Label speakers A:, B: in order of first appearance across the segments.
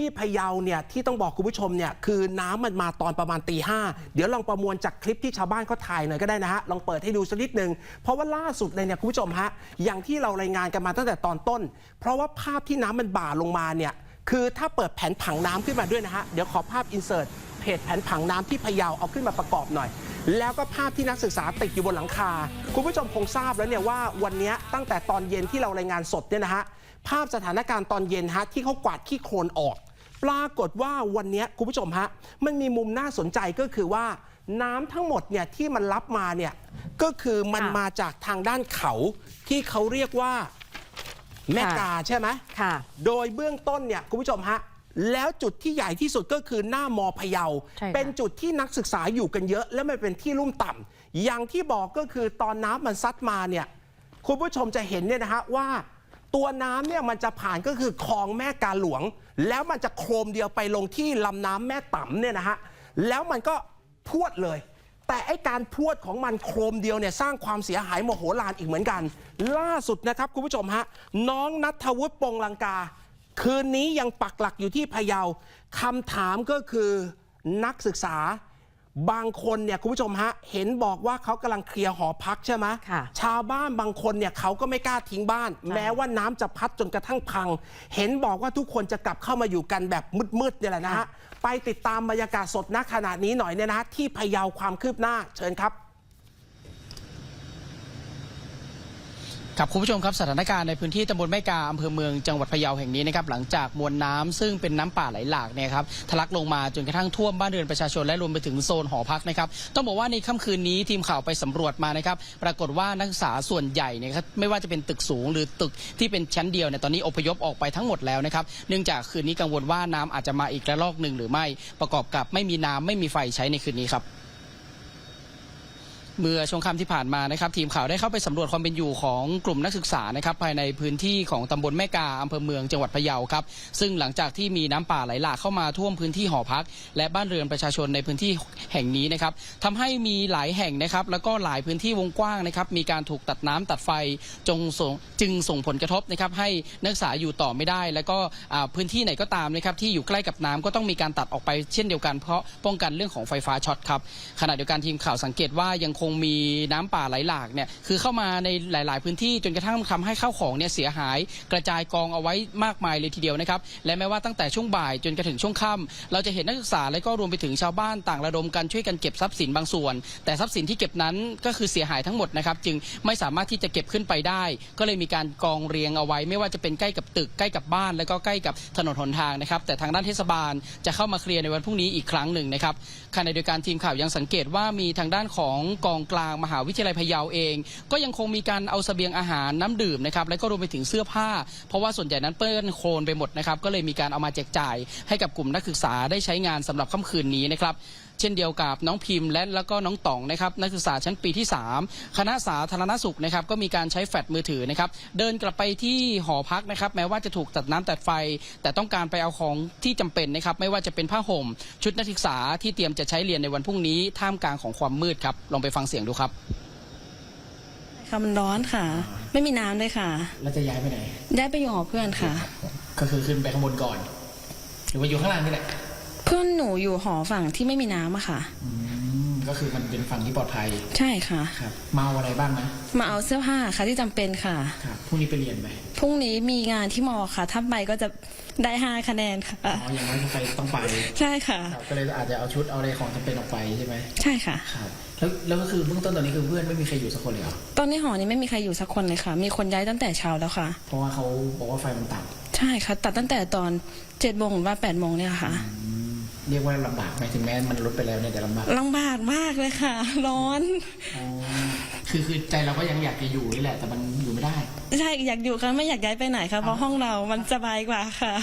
A: ที่พะเยาเนี่ยที่ต้องบอกคุณผู้ชมเนี่ยคือน้ำมันมาตอนประมาณตีห้าเดี๋ยวลองประมวลจากคลิปที่ชาวบ้านเขาถ่ายหน่อยก็ได้นะฮะลองเปิดให้ดูสักนิดหนึ่งเพราะว่าล่าสุดเลยเนี่ยคุณผู้ชมฮะอย่างที่เรารายงานกันมาตั้งแต่ตอนต้น เพราะว่าภาพที่น้ำมันบ่าลงมาเนี่ยคือถ้าเปิดแผนผังน้ำขึ้นมาด้วยนะฮะเดี๋ยวขอภาพอินเสิร์ตเพจแผนผังน้ำที่พะเยาเอาขึ้นมาประกอบหน่อย แล้วก็ภาพที่นักศึกษาติดอยู่บนหลังคา คุณผู้ชมคงทราบแล้วเนี่ยว่าวันนี้ตั้งแต่ตอนเย็นที่เรารายงานสดเนี่ยนะฮะภาพสถานการณ์ตอนเย็นฮะที่เขากวาดขี้โคลนออก ปรากฏว่าวันเนี้ยคุณผู้ชมฮะมันมีมุมน่าสนใจก็คือว่าน้ำทั้งหมดเนี่ยที่มันรับมาเนี่ยก็คือมัน
B: ค่ะ
A: มาจากทางด้านเขาที่เขาเรียกว่าแม่
B: ค่ะ
A: กาใช่ไหม
B: ค่ะ
A: โดยเบื้องต้นเนี่ยคุณผู้ชมฮะแล้วจุดที่ใหญ่ที่สุดก็คือหน้ามอพะเยา
B: ใช่ค่ะ
A: เป็นจุดที่นักศึกษาอยู่กันเยอะ และมันเป็นที่ลุ่มต่ำอย่างที่บอกก็คือตอนน้ำมันซัดมาเนี่ยคุณผู้ชมจะเห็นเนี่ยนะฮะว่า ตัวน้ำเนี่ยมันจะผ่านก็คือคลองแม่กาหลวง แล้วมันจะโครมเดียวไปลงที่ลำน้ำแม่ต่ำเนี่ยนะฮะแล้วมันก็พวดเลย แต่ไอการพวดของมันโครมเดียวเนี่ยสร้างความเสียหายโมโหลานอีกเหมือนกัน ล่าสุดนะครับคุณผู้ชมฮะน้องนัทวุฒิปงลังกา คืนนี้ยังปักหลักอยู่ที่พะเยาคำถามก็คือนักศึกษา บางคนเนี่ยคุณผู้ชมฮะ เห็นบอกว่าเขากำลังเคลียร์หอพักใช่ไหม
B: ค่ะ
A: ชาวบ้านบางคนเนี่ยเขาก็ไม่กล้าทิ้งบ้าน แม้ว่าน้ำจะพัดจนกระทั่งพัง เห็นบอกว่าทุกคนจะกลับเข้ามาอยู่กันแบบมืดๆเนี่ยแหละนะฮะไปติดตามบรรยากาศสดณขณะนี้หน่อยเนี่ยนะฮะที่พะเยาความคืบหน้าเชิญครับ
C: ครับคุณผู้ชมครับสถานการณ์ในพื้นที่ตำบลแม่กาอำเภอเมืองจังหวัดพะเยาแห่งนี้นะครับหลังจากมวลน้ำซึ่งเป็นน้ำป่าไหลหลากเนี่ยครับทะลักลงมาจนกระทั่งท่วมบ้านเรือนประชาชนและรวมไปถึงโซนหอพักนะครับต้องบอกว่าในค่ำคืนนี้ทีมข่าวไปสำรวจมานะครับปรากฏว่านักศึกษาส่วนใหญ่เนี่ยครับไม่ว่าจะเป็นตึกสูงหรือตึกที่เป็นชั้นเดียวเนี่ยตอนนี้อพยพออกไปทั้งหมดแล้วนะครับเนื่องจากคืนนี้กังวลว่าน้ำอาจจะมาอีกระลอกหนึ่งหรือไม่ประกอบกับไม่มีน้ำไม่มีไฟใช้ในคืนนี้ครับ เมื่อช่วงค่ำที่ผ่านมานะครับทีมข่าวได้เข้าไปสำรวจความเป็นอยู่ของกลุ่มนักศึกษานะครับภายในพื้นที่ของตำบลแม่กาอำเภอเมืองจังหวัดพะเยาครับซึ่งหลังจากที่มีน้ำป่าไหลหลากเข้ามาท่วมพื้นที่หอพัก และบ้านเรือนประชาชนในพื้นที่แห่งนี้นะครับทำให้มีหลายแห่งนะครับแล้วก็หลายพื้นที่วงกว้างนะครับมีการถูกตัดน้ำตัดไฟจงจึงส่งผลกระทบนะครับให้นักศึกษาอยู่ต่อไม่ได้ แล้วก็พื้นที่ไหนก็ตามนะครับที่อยู่ใกล้กับน้ำก็ต้องมีการตัดออกไปเช่นเดียวกัน เพราะป้องกันเรื่องของไฟฟ้าช็อตครับขณะเดียวกันทีมข่าวสังเกตว่ายังคงมีน้ำป่าไหลหลากเนี่ยคือเข้ามาในหลาย ๆ พื้นที่จนกระทั่งทำให้ข้าวของเนี่ยเสียหายกระจายกองเอาไว้มากมายเลยทีเดียวนะครับและแม้ว่าตั้งแต่ช่วงบ่ายจนกระถึงช่วงค่ำเราจะเห็นนักศึกษาและก็รวมไปถึงชาวบ้านต่างระดมกันช่วยกันเก็บทรัพย์สินบางส่วน แต่ทรัพย์สินที่เก็บนั้นก็คือเสียหายทั้งหมดนะครับจึงไม่สามารถที่จะเก็บขึ้นไปได้ ก็เลยมีการกองเรียงเอาไว้ ไม่ว่าจะเป็นใกล้กับตึกใกล้กับบ้าน แล้วก็ใกล้กับถนนหนทางนะครับแต่ทางด้านเทศบาลจะเข้ามาเคลียร์ในวันพรุ่งนี้อีกครั้งหนึ่งนะครับขณะเดียวกันทีมข่าวยังสังเกตว่ามีทางด้านของกองกลางมหาวิทยาลัยพะเยาเอง ก็ยังคงมีการเอาเสบียงอาหารน้ำดื่มนะครับและก็รวมไปถึงเสื้อผ้า เพราะว่าส่วนใหญ่นั้นเปื้อนโคลนไปหมดนะครับก็เลยมีการเอามาแจกจ่ายให้กับกลุ่มนักศึกษาได้ใช้งานสำหรับค่ำคืนนี้นะครับ เช่นเดียวกับน้องพิมพ์และแล้วก็น้องต๋องนะครับนักศึกษาชั้นปีที่ 3 คณะสาธารณสุขนะครับก็มีการใช้แฟลชมือถือนะครับเดินกลับไปที่หอพักนะครับแม้ว่าจะถูกตัดน้ำตัดไฟ แต่ต้องการไปเอาของที่จำเป็นนะครับไม่ว่าจะเป็นผ้าห่ม ชุดนักศึกษาที่เตรียมจะใช้เรียนในวันพรุ่งนี้ท่ามกลางของความมืดครับลองไปฟังเสียงดูครับ
D: ค่ะมันร้อนค่ะ ไม่มีน้ำเลยค่ะ
C: แล้วจะย้ายไปไหน
D: ย้ายไปอยู่หอเพื่อนค่ะ
C: ก็คือขึ้นไปข้างบนก่อน หรือว่าอยู่ข้างล่างนี่แหละ
D: เพื่อนหนูอยู่หอฝั่งที่ไม่มีน้ำอะค่ะ
C: ก็คือมันเป็นฝั่งที่ปลอดภัย
D: ใช่ค่ะ
C: ครับเมาอะไรบ้างนะ
D: มาเอาเสื้อผ้าค่ะที่จำเป็นค่ะ
C: ครับพรุ่งนี้ไปเรียนไหม
D: พรุ่งนี้มีงานที่มอค่ะถ้าไปก็จะได้ห้าคะแนนค่ะ
C: อ๋ออย่างน้อยไปต้องไป
D: ใช่ค่ะ
C: ครับก็เลยอาจจะเอาชุดเอาอะไรของจำเป็นออกไปใช่ไหม
D: ใช่ค่ะ
C: ครับแล้วแล้วก็คือเบื้องต้นตอนนี้คือเพื่อนไม่มีใครอยู่สักคนเลยเหรอ
D: ตอนนี้หอนี้ไม่มีใครอยู่สักคนเลยค่ะ มีคนย้ายตั้งแต่เช้าแล้วค่ะ
C: เพราะว่าเขาบอกว่าไฟมันต่
D: ใช่ค่ะ ตัดตั้งแต่ตอนเจ็ดโมงหรือว่าแปดโมงเนี่ยค่ะำ
C: เรียกว่าลำบากไหมถึงแม้มันลดไปแล้วเนี่ยแต่ลำบาก
D: ลำบากมากเลยค่ะ ร้อน
C: อ๋อคือคือใจเราก็ยังอยากจะอยู่นี่แหละ แต่มันอยู่ไม่ได้
D: ใช่อยากอยู่ค่ะไม่อยากย้ายไปไหนค่ะเพราะห้องเรามันสบายกว่าค่ะ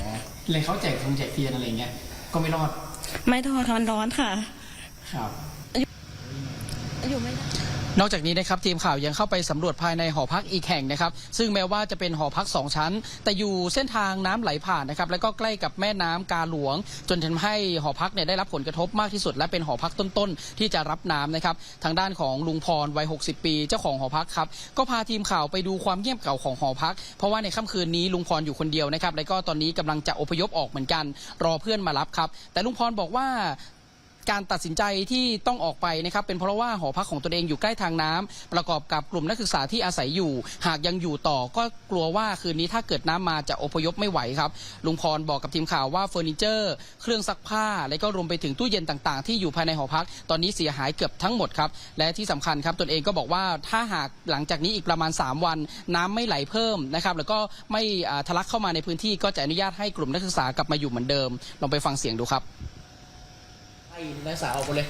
C: อ๋อเลยเขาแจกทงแจกเทียนอะไรเงี้ยก็ไม่รอด
D: ไม่ทอดค่ะมันร้อนค่ะ
C: ครับ
D: อยู่ไม่ได้
C: นอกจากนี้นะครับทีมข่าวยังเข้าไปสำรวจภายในหอพักอีกแห่งนะครับ ซึ่งแม้ว่าจะเป็นหอพักสองชั้น แต่อยู่เส้นทางน้ำไหลผ่านนะครับแล้วก็ใกล้กับแม่น้ำกาหลวง จนทำให้หอพักเนี่ยได้รับผลกระทบมากที่สุด และเป็นหอพักต้นๆที่จะรับน้ำนะครับทางด้านของลุงพรวัย 60 ปี เจ้าของหอพักครับก็พาทีมข่าวไปดูความเงียบเก่าของหอพัก เพราะว่าในค่ำคืนนี้ลุงพรอยู่คนเดียวนะครับแล้วก็ตอนนี้กำลังจะอพยพออกเหมือนกัน รอเพื่อนมารับครับแต่ลุงพรบอกว่า การตัดสินใจที่ต้องออกไปนะครับเป็นเพราะว่าหอพักของตนเองอยู่ใกล้ทางน้ำประกอบกับกลุ่มนักศึกษาที่อาศัยอยู่ หากยังอยู่ต่อก็กลัวว่าคืนนี้ถ้าเกิดน้ำมาจะอพยพไม่ไหวครับลุงพรบอกกับทีมข่าวว่าเฟอร์นิเจอร์ เครื่องซักผ้า และก็รวมไปถึงตู้เย็นต่างๆ ที่อยู่ภายในหอพัก ตอนนี้เสียหายเกือบทั้งหมดครับและที่สำคัญครับตนเองก็บอกว่าถ้าหากหลังจากนี้อีกประมาณ 3 วัน น้ำไม่ไหลเพิ่มนะครับแล้วก็ไม่ทะลักเข้ามาในพื้นที่ก็จะอนุญาตให้กลุ่มนักศึกษากลับมาอยู่เหมือนเดิมลองไปฟังเสียงดูครับ นักศึกษาออกไปเลย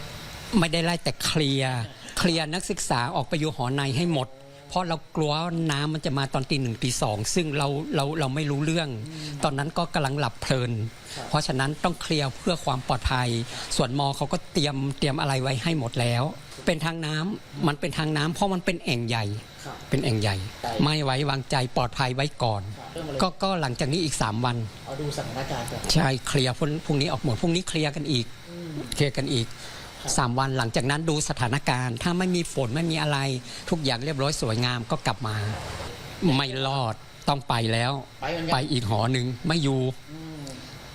B: ไม่ได้ไล่แต่เคลียร์เคลียร์นักศึกษาออกไปอยู่หอในให้หมด เพราะเรากลัวว่าน้ำมันจะมาตอนตีหนึ่งตีสองซึ่งเราเราเราไม่รู้เรื่อง ตอนนั้นก็กำลังหลับเพลิน เพราะฉะนั้นต้องเคลียร์เพื่อความปลอดภัย ส่วนมอเขาก็เตรียมเตรียมอะไรไว้ให้หมดแล้ว เป็นทางน้ำมันเป็นทางน้ำเพราะมันเป็นแอ่งใหญ่
C: ครับ
B: เป็นแอ่งใหญ่
C: ใช่
B: ไม่ไว้วางใจปลอดภัยไว้ก่อน
C: เริ่มมาเลย
B: ก็ก็หลังจากนี้อีก 3 วัน
C: เอาดูสถานการณ์ก่อน
B: ใช่เคลียร์พรุ่งพรุ่งนี้ออกหมดพรุ่งนี้เคลียร์กันอีก เคลียร์กันอีกสามวันหลังจากนั้นดูสถานการณ์ ถ้าไม่มีฝนไม่มีอะไร ทุกอย่างเรียบร้อยสวยงามก็กลับมา ไม่รอดต้องไปแล้ว
C: ไปเหมือนกัน
B: ไปอีกหอหนึ่งไม่อยู่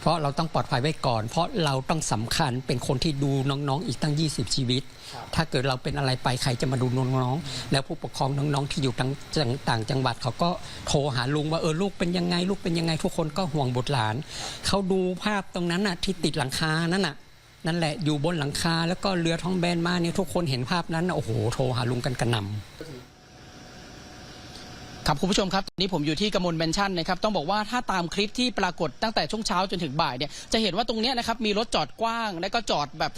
B: เพราะเราต้องปลอดภัยไว้ก่อน เพราะเราต้องสำคัญเป็นคนที่ดูน้องๆ อีกตั้ง 20 ชีวิต ถ้าเกิดเราเป็นอะไรไปใครจะมาดูน้องๆ แล้วผู้ปกครองน้องๆ ที่อยู่ต่างจังต่างจังหวัดเขาก็โทรหาลุงว่าเออลูกเป็นยังไงลูกเป็นยังไงทุกคนก็ห่วงบุตรหลาน เขาดูภาพตรงนั้นน่ะที่ติดหลังคานั่นน่ะ นั่นแหละอยู่บนหลังคาแล้วก็เรือท้องแบนมาเนี่ยทุกคนเห็นภาพนั้นนะโอ้โหโทรหาลุงกันกระหน่ำ
C: ครับคุณผู้ชมครับตอนนี้ผมอยู่ที่กมลแมนชั่นนะครับต้องบอกว่าถ้าตามคลิปที่ปรากฏตั้งแต่ช่วงเช้าจนถึงบ่ายเนี่ยจะเห็นว่าตรงเนี้ยนะครับมีรถจอดกว้างและก็จอดแบบ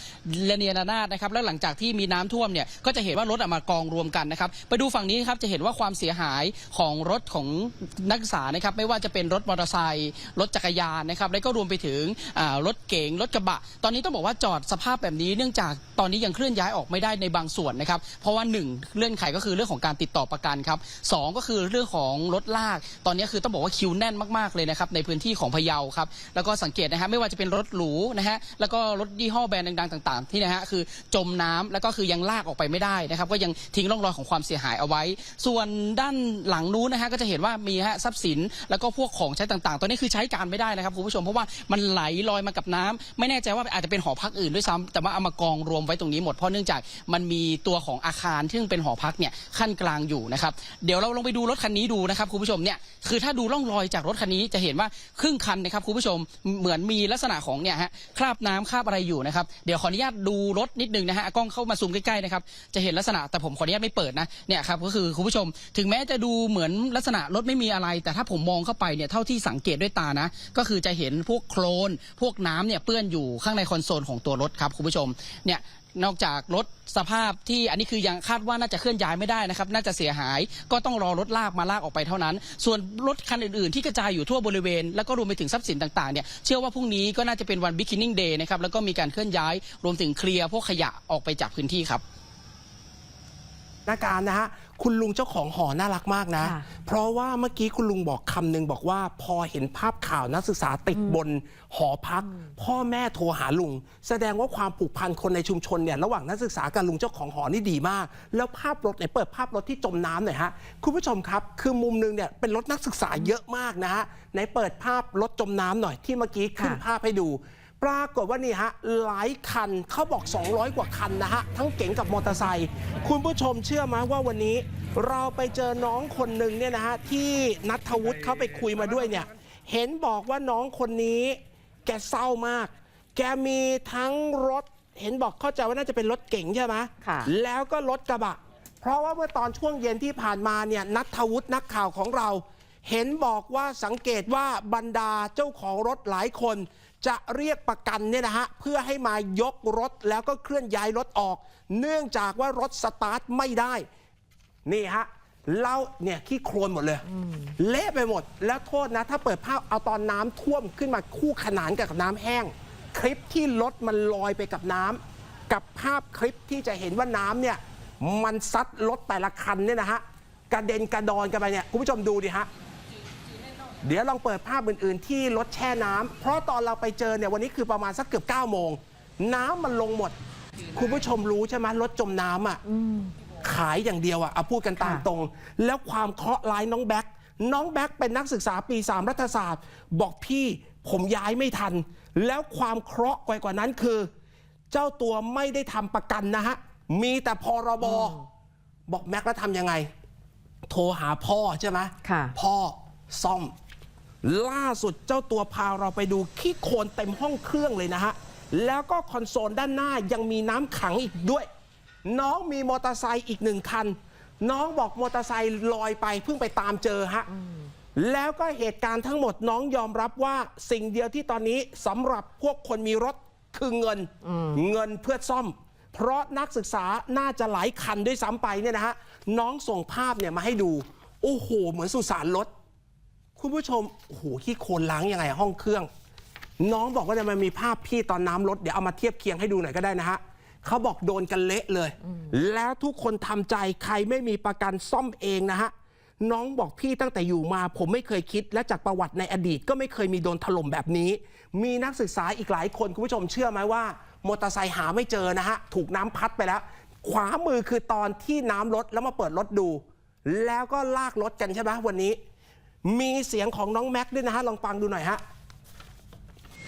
C: เรเนียนานาดนะครับแล้วหลังจากที่มีน้ำท่วมเนี่ยก็จะเห็นว่ารถอะมากองรวมกันนะครับไปดูฝั่งนี้ครับจะเห็นว่าความเสียหายของรถของนักศึกษานะครับไม่ว่าจะเป็นรถมอเตอร์ไซค์รถจักรยานนะครับแล้วก็รวมไปถึงอ่ารถเก๋งรถกระบะ ตอนนี้ต้องบอกว่าจอดสภาพแบบนี้ เนื่องจากตอนนี้ยังเคลื่อนย้ายออกไม่ได้ในบางส่วนนะครับเพราะว่าหนึ่งเลื่อนไขก็คือเรื่องของการติดต่อประกันครับสองก็คือเรื่องื่องของรถลาก ตอนนี้คือต้องบอกว่าคิวแน่นมากๆเลยนะครับในพื้นที่ของพะเยาครับแล้วก็สังเกตนะฮะไม่ว่าจะเป็นรถหรูนะฮะแล้วก็รถยี่ห้อแบรนด์ดังๆต่าง ๆ ที่นะฮะคือจมน้ำแล้วก็คือยังลากออกไปไม่ได้นะครับก็ยังทิ้งร่องรอยของความเสียหายเอาไว้ ส่วนด้านหลังนู้นนะฮะก็จะเห็นว่ามีฮะทรัพย์สินแล้วก็พวกของใช้ต่างๆ ตอนนี้คือใช้การไม่ได้นะครับคุณผู้ชมเพราะว่ามันไหลลอยมากับน้ำไม่แน่ใจว่าอาจจะเป็นหอพักอื่นด้วยซ้ำแต่ว่าเอามากองรวมไว้ตรงนี้หมดเพราะเนื่องจากมันมีตัวของอาคารที่เป็นหอพักเนี่ยขั้นกลางอยู่นะครับเดี๋ยวเราลงไปดูรถคันนี้ดูนะครับคุณผู้ชมเนี่ยคือถ้าดูร่องรอยจากรถคันนี้จะเห็นว่าครึ่งคันนะครับคุณผู้ชมเหมือนมีลักษณะของเนี่ยฮะคราบน้ำคราบอะไรอยู่นะครับเดี๋ยวขออนุญาตดูรถนิดนึงนะฮะกล้องเข้ามาซูมใกล้ๆนะครับจะเห็นลักษณะแต่ผมขออนุญาตไม่เปิดนะเนี่ยครับก็คือคุณผู้ชม ถึงแม้จะดูเหมือนลักษณะรถไม่มีอะไร แต่ถ้าผมมองเข้าไปเนี่ยเท่าที่สังเกตด้วยตานะ ก็คือจะเห็นพวกโคลน พวกน้ำเนี่ยเปื้อนอยู่ข้างในคอนโซลของตัวรถครับคุณผู้ชมเนี่ย นอกจากรถสภาพที่อันนี้คือยังคาดว่าน่าจะเคลื่อนย้ายไม่ได้นะครับน่าจะเสียหายก็ต้องรอรถลากมาลากออกไปเท่านั้น ส่วนรถคันอื่นๆ ที่กระจายอยู่ทั่วบริเวณ แล้วก็รวมไปถึงทรัพย์สินต่างๆเนี่ยเชื่อว่าพรุ่งนี้ก็น่าจะเป็นวันบิ๊กคินิ่งเดย์นะครับแล้วก็มีการเคลื่อนย้ายรวมถึงเคลียร์พวกขยะออกไปจากพื้นที่ครับ
A: น้าการนะฮะ คุณลุงเจ้าของหอน่ารักมากนะ
E: ค่ะ
A: เพราะว่าเมื่อกี้คุณลุงบอกคำหนึ่งบอกว่าพอเห็นภาพข่าวนักศึกษาติดบนหอพัก พ่อแม่โทรหาลุง แสดงว่าความผูกพันคนในชุมชนเนี่ยระหว่างนักศึกษากับลุงเจ้าของหอนี่ดีมาก แล้วภาพรถเนี่ยเปิดภาพรถที่จมน้ำหน่อยฮะคุณผู้ชมครับ คือมุมหนึงเนี่ยเป็นรถนักศึกษาเยอะมากนะฮะไหนเปิดภาพรถจมน้ำหน่อยที่เมื่อกี้ขึ้น
E: ค่ะ
A: ภาพให้ดู ปรากฏว่านี่ฮะหลายคันเขาบอก 200 กว่าคันนะฮะ ทั้งเก๋งกับมอเตอร์ไซค์คุณผู้ชมเชื่อไหมว่าวันนี้ เราไปเจอน้องคนหนึ่งเนี่ยนะฮะ ที่นัทวุฒิเขาไปคุยมาด้วยเนี่ย เห็นบอกว่าน้องคนนี้ แกเศร้ามาก แกมีทั้งรถ เห็นบอกเข้าใจว่าน่าจะเป็นรถเก๋งใช่ไหม
E: ค่ะ
A: แล้วก็รถกระบะ เพราะว่าเมื่อตอนช่วงเย็นที่ผ่านมาเนี่ยนัทวุฒินักข่าวของเรา เห็นบอกว่าสังเกตว่าบรรดาเจ้าของรถหลายคน จะเรียกประกันเนี่ยนะฮะเพื่อให้มายกรถแล้วก็เคลื่อนย้ายรถออก เนื่องจากว่ารถสตาร์ทไม่ได้ นี่ฮะเราเนี่ยขี้โคลนหมดเลย เละไปหมด แล้วโทษนะ ถ้าเปิดภาพเอาตอนน้ำท่วมขึ้นมาคู่ขนานกับน้ำแห้ง คลิปที่รถมันลอยไปกับน้ำกับภาพคลิปที่จะเห็นว่าน้ำเนี่ยมันซัดรถแต่ละคันเนี่ยนะฮะกระเด็นกระดอนกันไปเนี่ยคุณผู้ชมดูดิฮะ เดี๋ยวลองเปิดภาพอื่น ๆ ที่รถแช่น้ำเพราะตอนเราไปเจอเนี่ยวันนี้คือประมาณสักเกือบ9โมง น้ำมันลงหมด คุณผู้ชมรู้ใช่ไหมรถจมน้ำอะขายอย่างเดียวอะเอาพูดกันตาม
E: ค่ะ
A: ตรง แล้วความเคราะห์ร้ายน้องแบ็คน้องแบ็คเป็นนักศึกษาปี 3 รัฐศาสตร์ บอกพี่ผมย้ายไม่ทัน แล้วความเคราะห์กว่ากว่านั้นคือ เจ้าตัวไม่ได้ทำประกันนะฮะ มีแต่พรบบอกแม็กแล้วทำยังไง โทรหาพ่อใช่ไหม
E: ค่ะ
A: พ่อซ่อม ล่าสุดเจ้าตัวพาเราไปดูขี้โคลนเต็มห้องเครื่องเลยนะฮะ แล้วก็คอนโซลด้านหน้ายังมีน้ำขังอีกด้วย น้องมีมอเตอร์ไซค์อีกหนึ่งคัน น้องบอกมอเตอร์ไซค์ลอยไปเพิ่งไปตามเจอฮะแล้วก็เหตุการณ์ทั้งหมดน้องยอมรับว่าสิ่งเดียวที่ตอนนี้สำหรับพวกคนมีรถคือเงินเงินเพื่อซ่อม เพราะนักศึกษาน่าจะหลายคันด้วยซ้ำไปเนี่ยนะฮะน้องส่งภาพเนี่ยมาให้ดู โอ้โห เหมือนสุสานรถ คุณผู้ชมโอ้โหขี้โคลนล้างยังไงห้องเครื่อง น้องบอกว่าเนี่ยมันมีภาพพี่ตอนน้ำลดเดี๋ยวเอามาเทียบเคียงให้ดูหน่อยก็ได้นะฮะเขาบอกโดนกันเละเลย แล้วทุกคนทำใจใครไม่มีประกันซ่อมเองนะฮะน้องบอกพี่ตั้งแต่อยู่มา ผมไม่เคยคิด และจากประวัติในอดีตก็ไม่เคยมีโดนถล่มแบบนี้ มีนักศึกษาอีกหลายคน คุณผู้ชมเชื่อไหมว่ามอเตอร์ไซค์หาไม่เจอนะฮะ ถูกน้ำพัดไปแล้ว ขวามือคือตอนที่น้ำลดแล้วมาเปิดรถดู แล้วก็ลากรถกันใช่ไหมวันนี้ มีเสียงของน้องแม็กซ์ด้วยนะฮะลองฟังดูหน่อยฮะ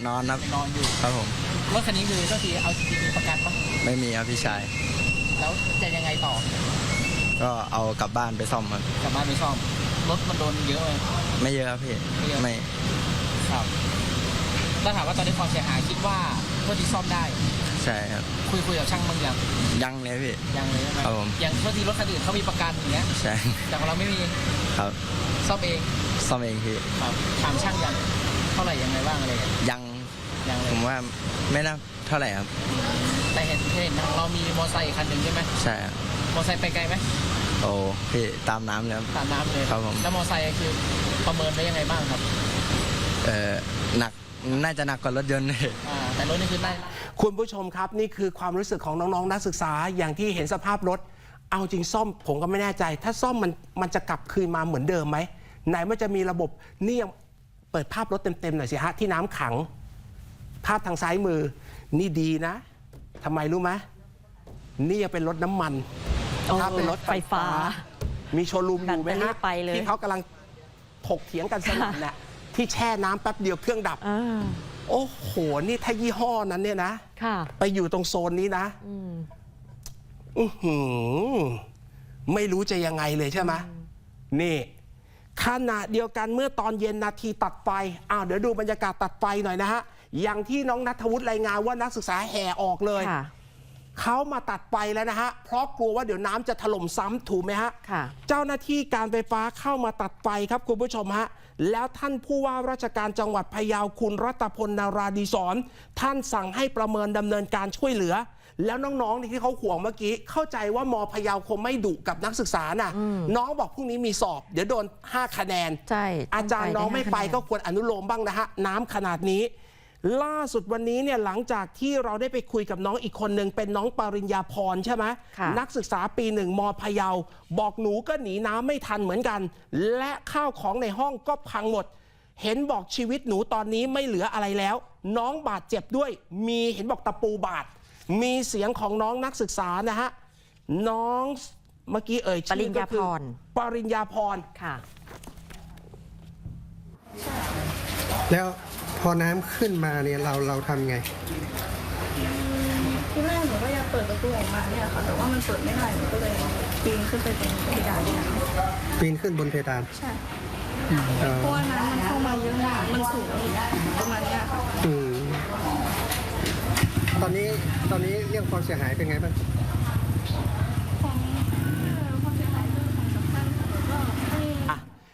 F: นอนครับ
C: นอนอยู่
F: ครับผม
C: รถคันนี้คือก็คือเอาจริงๆมีประกันปะ
F: ไม่มีครับพี่ชาย
C: แล้วจะยังไงต่อ
F: ก็เอากลับบ้านไปซ่อมครับ
C: กลับบ้านไปซ่อมรถมันโดนเยอะเลย
F: ไม่เยอะครับพี่
C: ไม่เยอะ
F: ไม่
C: ครับถ้าถามว่าตอนนี้ความเสียหายคิดว่าเพื่อที่ซ่อมได้
F: ใช่ครับ
C: คุยคุยกับช่างบางอย่าง
F: ยังเลยพี่
C: ยังเลยใช่ไหม
F: ครับผม
C: อย่างเพื่อที่รถคันอื่นเขามีประกันอย่างเงี้ย
F: ใช่
C: แต่ของเราไม่มี
F: ครับ
C: ซ่อมเอง
F: ซ่อมเองพี่
C: ครับถามช่างยังเท่าไหร่ยังไงบ้างอะไรอย่างเงี้ย
F: ยัง
C: ยังเล
F: ผ
C: ย
F: มว่าไม่น่าเท่าไหร่ครับ
C: แต่เห็นเห็นเรามีมอเตอร์ไซค์อีกคันหนึ่งใช่ไหม
F: ใช่ครับ
C: มอเตอร์ไซค์ไปไกลไหม
F: โอ้พี่ตามน้ำเลยครับ
C: ตามน้ำเลย
F: ครับผม
C: แล้วมอเตอร์ไซค์คือประเมินไว้ยังไงบ้างครับ
F: เออหนัก น่าจะหนักกว่ารถยนต์เลย
C: อ่าแต่รถนี่คือได้
A: คุณผู้ชมครับนี่คือความรู้สึกของน้องๆ นักศึกษาอย่างที่เห็นสภาพรถ เอาจริงซ่อมผมก็ไม่แน่ใจ ถ้าซ่อมมันมันจะกลับคืนมาเหมือนเดิมไหมไหนมันจะมีระบบนี่ยังเปิดภาพรถเต็มๆหน่อยสิฮะที่น้ำขัง ภาพทางซ้ายมือ นี่ดีนะทำไมรู้ไหมนี่ยังเป็นรถน้ำมัน
E: โอ้
A: ถ้าเป็นรถไฟ
E: ไฟฟ้า
A: ฟ้า มีโชว์รูมอยู่ไหม
E: แบตเตอรี่
A: ฮะ
E: ไปเลย
A: ที่เขากำลังถกเถียงกันสนั่นน่ะ ที่แช่น้ำแป๊บเดียวเครื่องดับ
E: อ่า
A: โอ้โห นี่ถ้ายี่ห้อนั้นเนี่ยนะ
E: ค่ะ
A: ไปอยู่ตรงโซนนี้นะ
E: อืม
A: อือหือไม่รู้จะยังไงเลยใช่ไหมนี่ขณะเดียวกันเมื่อตอนเย็นนาทีตัดไฟอ้าวเดี๋ยวดูบรรยากาศตัดไฟหน่อยนะฮะ อย่างที่น้องนัทวุฒิรายงานว่านักศึกษาแห่ออกเลย
E: ค่ะ
A: เขามาตัดไฟแล้วนะฮะ เพราะกลัวว่าเดี๋ยวน้ำจะถล่มซ้ำถูกไหมฮะ
E: ค่ะ
A: เจ้าหน้าที่การไฟฟ้าเข้ามาตัดไฟครับคุณผู้ชมฮะ แล้วท่านผู้ว่าราชการจังหวัดพะเยาคุณรัตพลนาราดีสอนท่านสั่งให้ประเมินดำเนินการช่วยเหลือ แล้วน้องๆที่เขาห่วงเมื่อกี้ เข้าใจว่ามพะเยาคงไม่ดุกับนักศึกษาน่ะ น้องบอกพรุ่งนี้มีสอบ เดี๋ยวโดน 5 คะแนน
E: ใช่
A: อาจารย์น้องไม่ไป
E: ด้ห้าคะแนน
A: ก็ควรอนุโลมบ้างนะฮะ น้ำขนาดนี้ ล่าสุดวันนี้เนี่ยหลังจากที่เราได้ไปคุยกับน้องอีกคนหนึ่งเป็นน้องปริญญาพรใช่ไหม
E: ค่ะ
A: นักศึกษาปีหนึ่งมพะเยา บอกหนูก็หนีน้ำไม่ทันเหมือนกัน และข้าวของในห้องก็พังหมด เห็นบอกชีวิตหนูตอนนี้ไม่เหลืออะไรแล้ว น้องบาดเจ็บด้วย มีเห็นบอกตะปูบาดมีเสียงของน้องนักศึกษานะฮะน้องเมื่อกี้เอ่ยชื่อ
E: ปริญญาพร
A: ก็คือปริญญาพร
E: ค่ะ
G: แล้ว พอน้ำขึ้นมาเนี่ยเราเราทำไง
H: ที่แรกหนูก็อยากเปิดประตูออกมาเนี่ยค่ะ แต่ว่ามันเปิดไม่ได้หนูก็เลยปีนขึ้นไปเป็นเพดานน้ำ
G: ปีนขึ้นบนเพดาน
H: ใช่
G: เอ่อ
H: เพราะว่าน้ำมันเข้ามาเยอะมากมันสูงประมาณเนี้ยค่ะ
G: อืมตอนนี้ตอนนี้เรื่องความเสียหายเป็นไงบ้าง